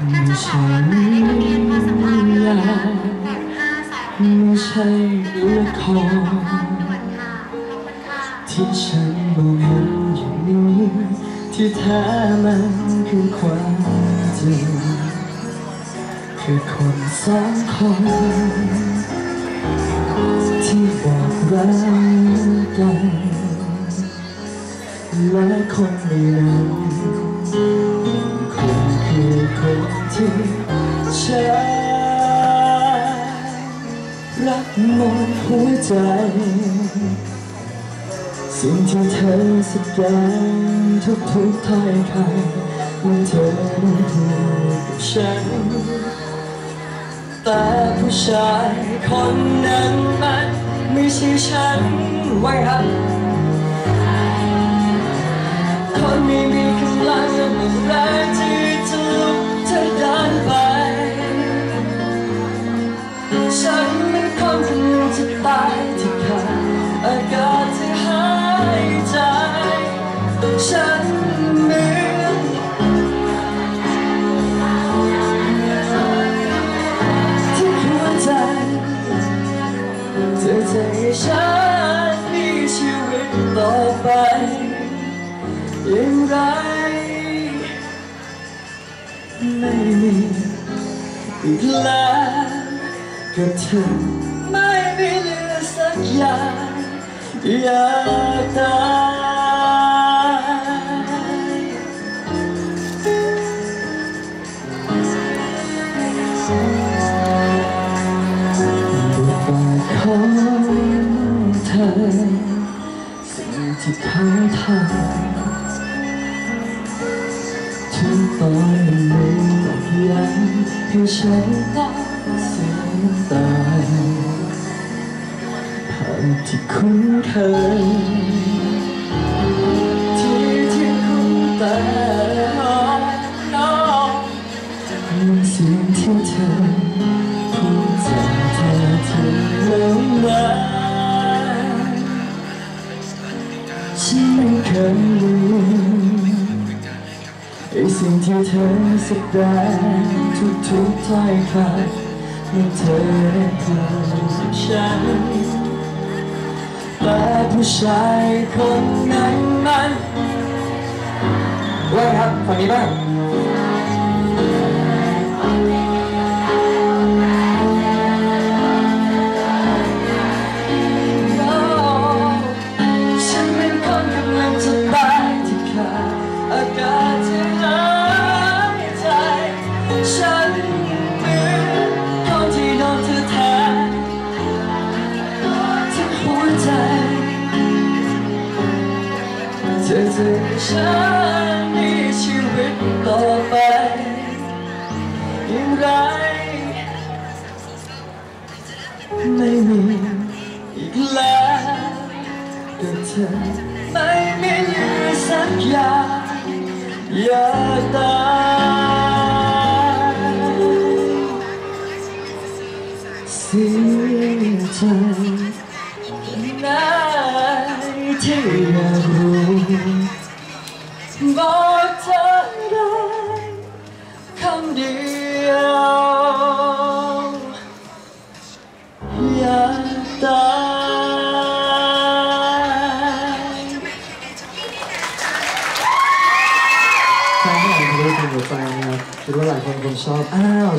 ท่านเจ้าของรถหมายเลขทะเบียนพสภาเรือกห้าสองหนึ่งไม่ใช่ละครที่ฉันมองเห็นอย่างนี้ที่แท้มันคือความจริงคือคนสองคนที่บอกรักกันและคนนี้นั้น ที่ฉันรักหมดหัวใจ สิ่งที่เธอแสดงทุกทุกๆถ้อยคำมันเธอได้พูดกับฉัน แต่ผู้ชายคนนั้นมันไม่ใช่ฉันไว้ครับ ไร ไม่มีอีกแล้วกับเธอไม่มีเหลือสักอย่างอยากตายบทบาทของเธอสิ่งที่เขาทำ ตอนนี้บอกยังให้ฉันต้องเสียน้ำตาภาพที่คุ้นเคยที่ที่คุ้นตาน้องมันเสียงที่เธอพูดจากเธอที่ลงมาฉันไม่เคยลืม ไอสิ่งที่เธอแสดงทุกๆถ้อยคำเมื่อเธอได้พูดกับฉันแต่ผู้ชายคนนั้นมันว่าครับฝั่งนี้บ้าง เธอฉันมีชีวิตต่อไปอย่างไร ไม่มีอีกแล้วแต่เธอไม่มีเหลือสักอย่างอย่าตายเสียใจนายที่อยากรู้ บอกเธอได้คำเดียวอย่าตายถ้าหลายคนรู้เป็นหัวใจนะครับคิดว่าหลายคนคงชอบ อ้าว